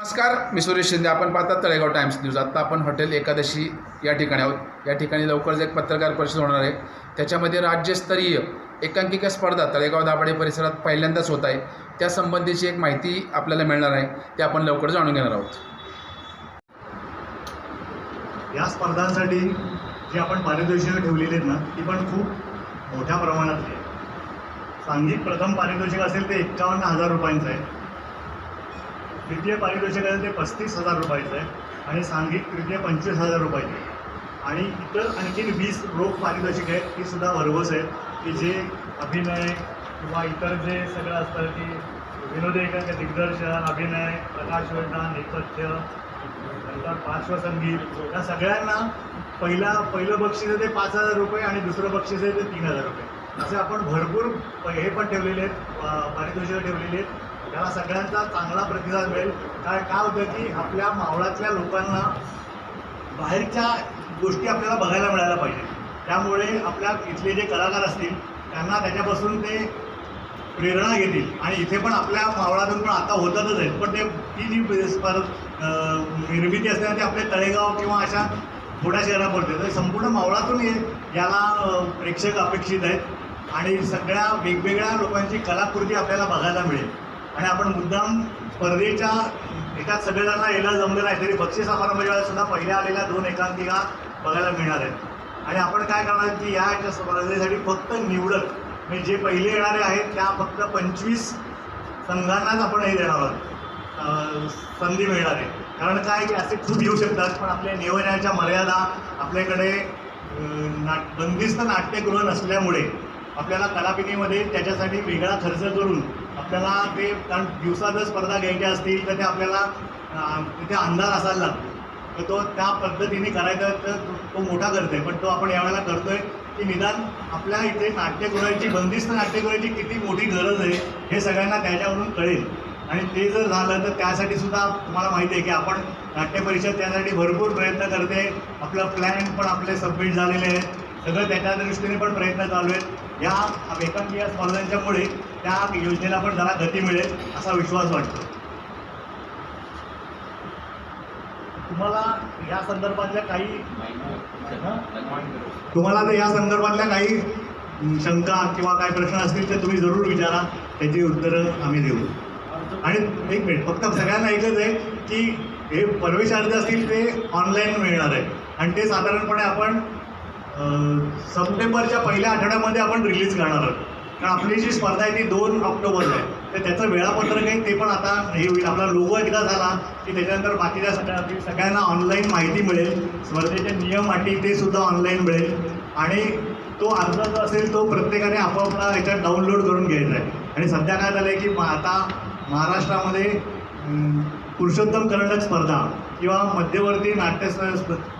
नमस्कार मी सुरेश शिंदे. आपण पाहतात तळेगाव टाइम्स न्यूज. आत्ता आपण हॉटेल एकादशी या ठिकाणी आहोत. या ठिकाणी लवकरच एक पत्रकार परिषद होणार आहे. त्याच्यामध्ये राज्यस्तरीय एकांकिका स्पर्धा तळेगाव दाभाडे परिसरात पहिल्यांदाच होत आहे. त्यासंबंधीची एक माहिती आपल्याला मिळणार आहे. ते आपण लवकर जाणून घेणार आहोत. या स्पर्धांसाठी जी आपण पारितोषिकं ठेवलेली आहेत ना ती पण खूप मोठ्या प्रमाणात आहे सांघिक प्रथम पारितोषिक असेल ते एक्कावन्न हजार रुपयांचं आहे. द्वितीय पारितोषिक आहे ते पस्तीस हजार रुपयाचं आहे. आणि सांघिक तृतीय पंचवीस हजार रुपयाचं आहे. आणि इतर आणखीन वीस रोख पारितोषिक आहेत ती सुद्धा भरघोस आहेत. की जे अभिनय किंवा इतर जे सगळं असतं की विनोदी दिग्दर्शन अभिनय प्रकाश योजना नेपथ्य नंतर पार्श्वसंगीत या सगळ्यांना पहिला पहिलं बक्षीस आहे ते पाच हजार रुपये आणि दुसरं बक्षीस आहे ते तीन हजार रुपये. असे आपण भरपूर हे पण ठेवलेले आहेत पारितोषिकं ठेवलेली आहेत. त्याला सगळ्यांचा चांगला प्रतिसाद मिळेल. कारण काय होतं की आपल्या मावळातल्या लोकांना बाहेरच्या गोष्टी आपल्याला बघायला मिळायला पाहिजे. त्यामुळे आपल्या इथले जे कलाकार असतील त्यांना त्याच्यापासून ते प्रेरणा घेतील. आणि इथे पण आपल्या मावळातून पण आता होतातच आहेत. पण ते ती जी स्पर्ध निर्मिती असते ते आपले आपल्या तळेगाव किंवा अशा थोड्या शहरापर्यंत तर संपूर्ण मावळातून याला प्रेक्षक अपेक्षित आहेत. आणि सगळ्या वेगवेगळ्या लोकांची कलाकृती आपल्याला बघायला मिळेल. आणि आपण मुद्दाम स्पर्धेच्या एकाच सगळ्यांना यायला जमलं नाही तरी बक्षीस समारंभाच्या सुद्धा पहिल्या आलेल्या दोन एकांकिका बघायला मिळणार आहेत. आणि आपण काय करणार की या याच्या स्पर्धेसाठी फक्त निवडक म्हणजे जे पहिले येणारे आहेत त्या फक्त पंचवीस संघांनाच आपण हे देणार आहोत. संधी मिळणार आहे. कारण काय की असे खूप येऊ शकतात पण आपल्या नियोजनाच्या मर्यादा आपल्याकडे नाट बंदिस्त नाट्यगृह नसल्यामुळे आपल्याला कलापिनीमध्ये त्याच्यासाठी वेगळा खर्च करून आपल्याला ते कारण दिवसा जर स्पर्धा घ्यायच्या असतील तर ते आपल्याला तिथे अंधार असायला लागतो. तर तो त्या पद्धतीने करायचा तर तो- तो मोठा करतो आहे पण तो आपण यावेळेला करतोय की निदान आपल्या इथे नाट्यगृहाची बंदिस्त नाट्यगृहाची किती मोठी गरज आहे हे सगळ्यांना त्याच्यावरून कळेल. आणि ते जर झालं तर त्यासाठी सुद्धा तुम्हाला माहिती आहे की आपण नाट्य परिषद त्यासाठी भरपूर प्रयत्न करते. आपलं प्लॅन पण आपले सबमिट झालेले आहेत. सगळं त्याच्या दृष्टीने पण प्रयत्न चालू आहेत. या एकांकिका स्पर्धांच्यामुळे त्या योजनेला पण जरा गती मिळेल असा विश्वास वाटतो. तुम्हाला या संदर्भातल्या काही तुम्हाला तर या संदर्भातल्या काही शंका किंवा काही प्रश्न असतील तर तुम्ही जरूर विचारा. त्याची उत्तरं आम्ही देऊ. आणि एक मिनिट फक्त सगळ्यांना एकच आहे की हे प्रवेशार्थ असतील ते ऑनलाईन मिळणार आहे. आणि ते साधारणपणे आपण सप्टेंबरच्या पहिल्या आठवड्यामध्ये आपण रिलीज करणार आहोत. कारण आपली जी स्पर्धा आहे ती दोन ऑक्टोबरला आहे. तर त्याचं वेळापत्रक आहे ते पण आता हे होईल. आपला लोगो एकदा झाला की त्याच्यानंतर बाकीच्या सगळ्या सगळ्यांना ऑनलाईन माहिती मिळेल. स्पर्धेचे नियम अटी ते सुद्धा ऑनलाईन मिळेल. आणि तो अर्ज जो असेल तो प्रत्येकाने आपापला याच्यात डाउनलोड करून घ्यायचा आहे. आणि सध्या काय झालं आहे की आता महाराष्ट्रामध्ये पुरुषोत्तम करंडक स्पर्धा किंवा मध्यवर्ती नाट्य स-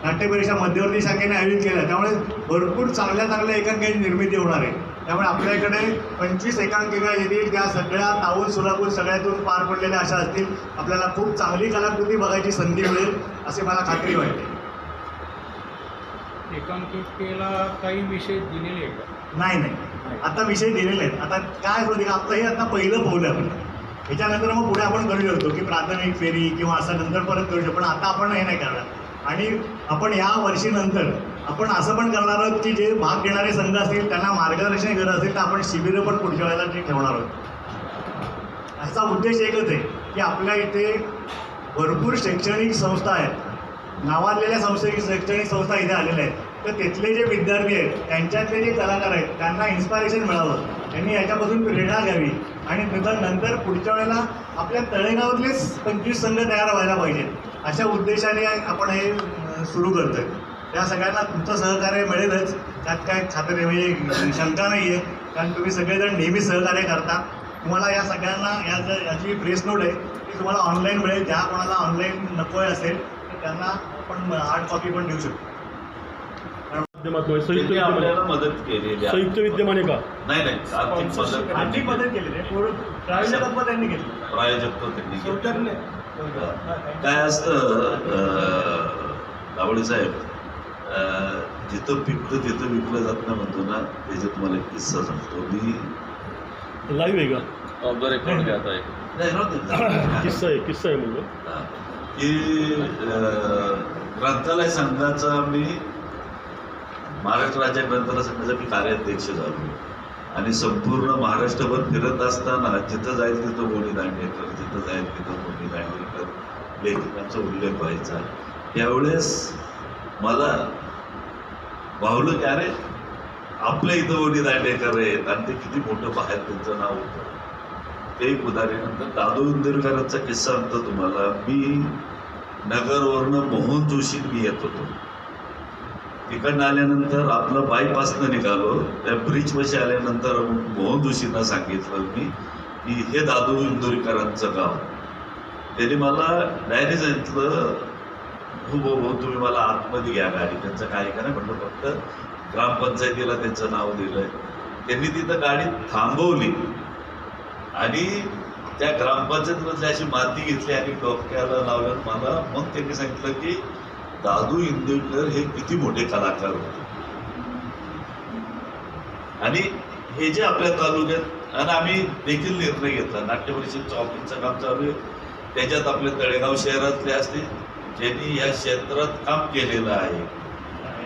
नाट्य परीक्षा मध्यवर्ती शाखेने आयोजित केल्या. त्यामुळे भरपूर चांगल्या चांगल्या एकांकाची निर्मिती होणार आहे. त्यामुळे आपल्याकडे पंचवीस एकांकिका येतील. त्या सगळ्या ताऊन सोलापूर सगळ्यातून पार पडलेल्या अशा असतील. आपल्याला खूप चांगली कलाकृती बघायची संधी मिळेल असे मला खात्री वाटते. एकांकिकेला काही विषय दिलेले आहे का? नाही नाही. आता विषय दिलेले आहेत. आता काय होते का आपलं हे आता पहिलं पाऊल आहे आपण ह्याच्यानंतर मग पुढे आपण करू शकतो की प्राथमिक फेरी किंवा असं नंतर परत करू शकतो पण आता आपण हे नाही करणार. आणि आपण या वर्षीनंतर आपण असं पण करणार आहोत की जे भाग घेणारे संघ असतील त्यांना मार्गदर्शन गरज असेल तर आपण शिबिरं पण पुढच्या वेळेला ते ठेवणार आहोत. ह्याचा उद्देश एकच आहे की आपल्या इथे भरपूर शैक्षणिक संस्था आहेत. नावाजलेल्या संस्थेची शैक्षणिक संस्था इथे आलेल्या आहेत. तर तिथले जे विद्यार्थी आहेत त्यांच्यातले जे कलाकार आहेत त्यांना इन्स्पायरेशन मिळावं. त्यांनी याच्यापासून प्रेरणा घ्यावी. आणि नंतर नंतर पुढच्या वेळेला आपल्या तळेगावातलेच पंचवीस संघ तयार व्हायला पाहिजेत. अशा उद्देशाने आपण हे सुरू करतो आहे त्या सगळ्यांना तुमचं सहकार्य मिळेलच. त्यात काय खात्री म्हणजे शंका नाही आहे कारण तुम्ही सगळेजण नेहमी सहकार्य करता. तुम्हाला या सगळ्यांना या जर याची प्रेस नोट आहे ती तुम्हाला ऑनलाईन मिळेल. ज्या कोणाला ऑनलाईन नको आहे असेल तर त्यांना आपण हार्ड कॉपी पण देऊ शकतो. संयुक्त आपल्याला मदत केलेली आहे. संयुक्त विद्यमान आहे का? नाही नाही. आर्थिक मदत केलेली आहे. प्रायोजकत्व त्यांनी केलं प्रायोजकत्व त्यांनी केलं. काय असतं अं, दावडे साहेब जिथं पिकलं तिथं विकलं जात नाही म्हणतो ना त्याच्यात मला एक किस्सा सांगतो. मी लाईव्ह आहे का? ऑफ द रेकॉर्ड घ्या आता एक. किस्सा आहे किस्सा आहे मुलं हा. की ग्रंथालय संघाचा मी महाराष्ट्र राज्य ग्रंथालय संघाचा मी कार्याध्यक्ष झालो. आणि संपूर्ण महाराष्ट्रभर फिरत असताना जिथं जाईल तिथं कोणी दांडेकर जिथं जाईल तिथं कोणी दांडेकर लेखकांचा उल्लेख व्हायचा. त्यावेळेस मला भावलं की अरे आपल्या इथं कोणी दांडेकर आहेत आणि ते किती मोठं बाहेर त्यांचं नाव होतं. ते एक उदाहरणानंतर दादू इंदिरकरांचा किस्सा सांगतो तुम्हाला. मी नगरवरनं मोहन जोशीत मी येत होतो. तिकडनं आल्यानंतर आपलं बायपासनं निघालो. त्या ब्रिजपाशी आल्यानंतर मोहन जोशींना सांगितलं मी की हे दादू इंदुरीकरांचं गाव. त्यांनी मला डायरी सांगितलं हो, हो हो तुम्ही मला आतमध्ये घ्या गाडी. त्यांचं काय का नाही म्हटलं फक्त ग्रामपंचायतीला त्यांचं नाव दिलंय. त्यांनी तिथं गाडी थांबवली. आणि त्या ग्रामपंचायतीमधली अशी माती घेतली आणि डोक्याला लावलं मला मग त्यांनी सांगितलं की दादू इंदुरकर हे किती मोठे कलाकार होते. आणि हे जे आपल्या तालुक्यात आणि आम्ही देखील निर्णय घेतला. नाट्य परिषदचं ऑफिसचं काम चालू आहे. त्याच्यात आपले तळेगाव शहरातले असतील ज्यांनी या क्षेत्रात काम केलेलं आहे.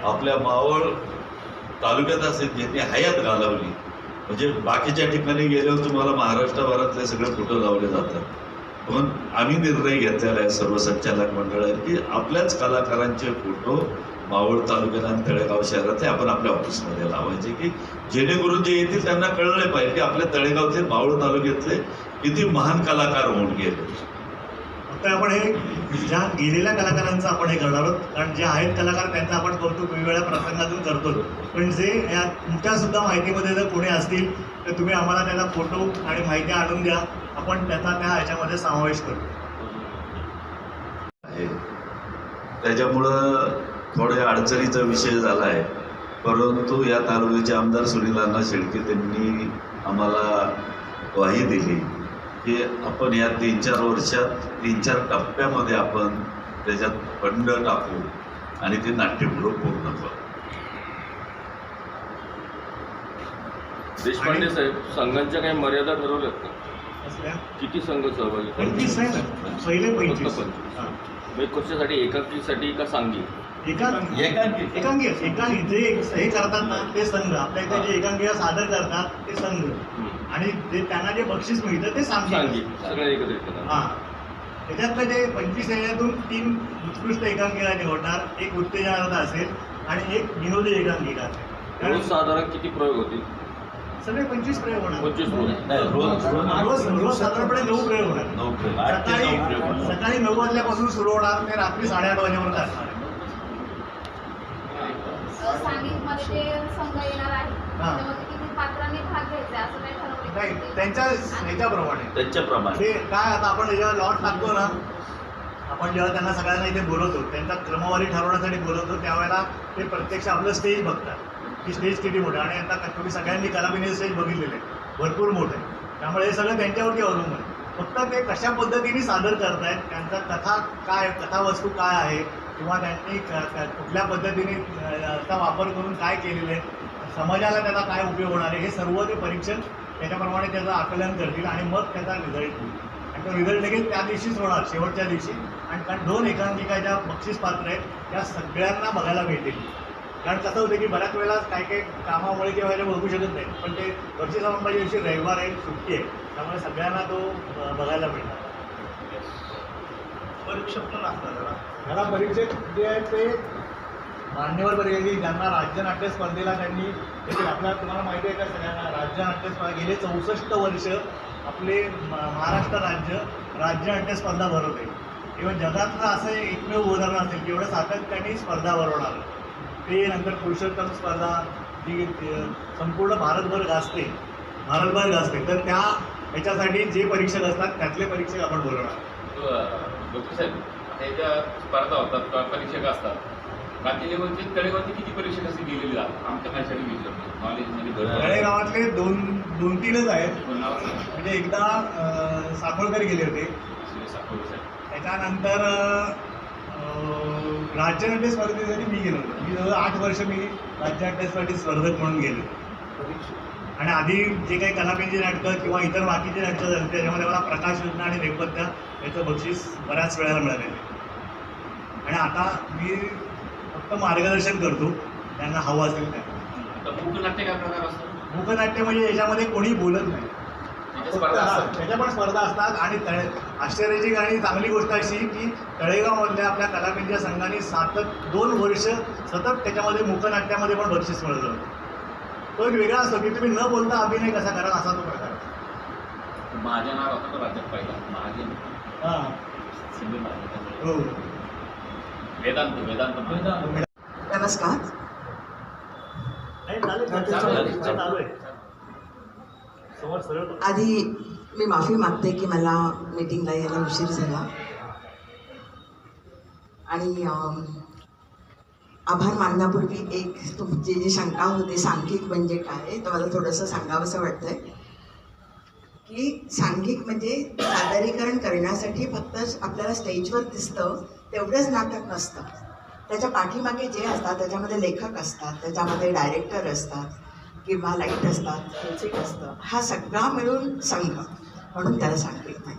आपल्या मावळ तालुक्यात असेल ज्यांनी हयात घालवली. म्हणजे बाकीच्या ठिकाणी गेल्यावर तुम्हाला महाराष्ट्रभरातले सगळे फोटो लावले जातात. पण आम्ही निर्णय घेतलेला आहे सर्व संचालक मंडळाने की आपल्याच कलाकारांचे फोटो मावळ तालुक्यात आणि तळेगाव शहरातले आपण आपल्या ऑफिसमध्ये लावायचे की जेणेकरून जे येतील त्यांना कळले पाहिजे की आपल्या तळेगावचे मावळ तालुक्यातले किती महान कलाकार होऊन गेले. फक्त आपण हे ज्या गेलेल्या कलाकारांचं आपण हे करणार आहोत. कारण जे आहेत कलाकार त्यांचं आपण कौतुक वेगवेगळ्या प्रसंगातून करतो पण जे या तुमच्या सुद्धा माहितीमध्ये जर कोणी असतील तर तुम्ही आम्हाला त्याला फोटो आणि माहिती आणून द्या. आपण त्याचा त्या ह्याच्यामध्ये समावेश करू. त्याच्यामुळं थोड्या अडचणीचा विषय झाला आहे. परंतु या तालुक्याचे आमदार सुनील अण्णा शेळके त्यांनी आम्हाला ग्वाही दिली. की आपण या तीन चार वर्षात तीन चार टप्प्यामध्ये आपण त्याच्यात फंड टाकू आणि ते नाट्यगृह पूर्ण करू. देशपांडे साहेब संघांच्या काही मर्यादा ठरवल्यात का? किती संघ सहभागी पहिले हां. म्हणजे कशासाठी एकाकीसाठी का सांगी एका एकांकी. एकांगी एकांगी जे हे करतात ना ते संघ. आपल्या इथे जे एकांगी सादर करतात ते संघ. आणि जे त्यांना जे बक्षीस मिळतं ते सांगी सांगी सगळ्या एकत्रित करा. हा. त्याच्यातलं जे पंचवीस याच्यातून तीन उत्कृष्ट एकांकिका निवडणार एक उत्तेजनार्थ असेल आणि एक विनोदी एकांकिका असेल. रोज साधारण किती प्रयोग होतील? सगळे पंचवीस प्रयोग होणार. पंचवीस रोज साधारणपणे नऊ प्रयोग होणार. ते सकाळी. सकाळी नऊ वाजल्यापासून सुरू होणार. ते रात्री साडेआठ वाजेपर्यंत असणार. ते संघ येणार आहे. हा. पात्रांनी भाग घ्यायचा असं काही नाही त्यांच्या ह्याच्याप्रमाणे. त्यांच्याप्रमाणे. ते काय आता आपण जेव्हा लॉट टाकतो ना आपण जेव्हा त्यांना सगळ्यांना इथे बोलवतो त्यांचा क्रमवारी ठरवण्यासाठी बोलवतो त्यावेळेला ते प्रत्यक्ष आपलं स्टेज बघतात. की स्टेज किती मोठं आणि आता तुम्ही सगळ्यांनी कलाबिनी स्टेज बघितलेले आहे भरपूर मोठं आहे. त्यामुळे हे सगळं त्यांच्यावरती अवलंबून आहे. फक्त ते कशा पद्धतीने सादर करतायत त्यांचा कथा काय कथावस्तू काय आहे किंवा त्यांनी कुठल्या पद्धतीने अ, याचा वापर करून काय केलेलं आहे समाजाला त्याचा काय उपयोग होणार आहे हे सर्व ते परीक्षण त्याच्याप्रमाणे त्याचं आकलन करतील आणि मग त्याचा रिझल्ट होईल. आणि तो रिझल्ट लगेच त्या दिवशीच होणार शेवटच्या दिवशी. आणि कारण दोन एकांकिका ज्या बक्षीस पात्र आहेत त्या सगळ्यांना बघायला मिळतील. कारण कसं होतं की बऱ्याच वेळेला काही काही कामामुळे किंवा ह्याला बघू शकत नाही पण ते बक्षीस समारंभाच्या दिवशी रविवार आहे सुट्टी आहे. त्यामुळे सगळ्यांना तो बघायला मिळणार. परीक्षक पण असतात ह्याला परीक्षक जे आहेत ते मान्यवर परीक्षा ज्यांना राज्य नाट्य स्पर्धेला त्यांनी आपल्या तुम्हाला माहिती आहे का सगळ्यांना राज्य नाट्य स्पर्धा गेले चौसष्ट वर्ष आपले म- महाराष्ट्र राज्य राज्य नाट्य स्पर्धा भरवते. किंवा जगातलं असं एकमेव उदाहरण असेल की एवढं सातत्याने स्पर्धा भरवणार. ते नंतर पुरुषोत्तम स्पर्धा जी संपूर्ण भारतभर गाजते भारतभर गाजते. तर त्या ह्याच्यासाठी जे परीक्षक असतात त्यातले परीक्षक आपण बोलवणार डॉक्टर साहेब हे ज्या स्पर्धा होतात किंवा परीक्षक असतात बाकी लेवलचे तळेगावचे किती परीक्षक असे गेलेले आहेत? आमच्या माझ्यासाठी विचारतो नॉलेजमध्ये भर तळेगावातले दोन दोन तीनच आहेत. म्हणजे एकदा साखोळकर गेले होते. साहेब. त्याच्यानंतर राज्यनाट्य स्पर्धेसाठी मी गेलो होतो. मी जवळ आठ वर्ष मी राज्यनाट्य स्पर्धेत स्पर्धक म्हणून गेलो. आणि आधी जे काही कलापेंची नाटकं किंवा इतर बाकीची नाटकं झाली त्याच्यामध्ये मला प्रकाश योजना आणि नेपथ्य याचं बक्षीस बऱ्याच वेळेला मिळालेलं आणि आता मी फक्त मार्गदर्शन करतो. त्यांना हवं असेल त्या. मूकनाट्य काय प्रकार असतो मूकनाट्य म्हणजे याच्यामध्ये कोणी बोलत नाही. त्याच्या स्पर्धा असतात. त्याच्या पण स्पर्धा असतात आणि तळे आश्चर्याची आणि चांगली गोष्ट अशी की तळेगावमधल्या आपल्या कलापेंच्या संघाने सातत दोन वर्ष सतत त्याच्यामध्ये मूकनाट्यामध्ये पण बक्षीस मिळवलं होतं. तो एक वेगळा असतो की तुम्ही न बोलता अभिनय कसा करा असा तो प्रकार. माझ्या नाव होता तो राज्यात पहिला. महाजन. हां. सिंधू महाजन. हो. वेदांत वेदांत नमस्कार. आधी मी माफी मागते की मला मीटिंगला यायला उशीर झाला. आणि आभार मानण्यापूर्वी एक तुमची जी शंका होती सांख्यिक म्हणजे काय तर मला थोडंसं सांगावंसं वाटतंय. की सांघिक म्हणजे सादरीकरण करण्यासाठी फक्त आपल्याला स्टेजवर दिसतं तेवढंच नाटक नसतं. त्याच्या पाठीमागे जे असतात त्याच्यामध्ये लेखक असतात त्याच्यामध्ये डायरेक्टर असतात किंवा लाइट असतात म्युझिक असतं हा सगळा मिळून संघ. म्हणून त्याला सांगितलं नाही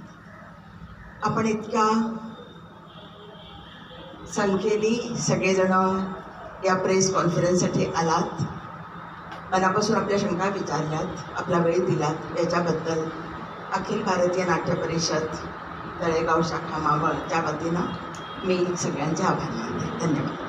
आपण इतक्या संख्येने सगळेजण या प्रेस कॉन्फरन्ससाठी आलात. मनापासून आपल्या शंका विचारल्यात आपला वेळ दिलात. याच्याबद्दल अखिल भारतीय नाट्य परिषद तळेगाव शाखा मावळ त्या वतीनं मी सगळ्यांचे आभार मानते. धन्यवाद.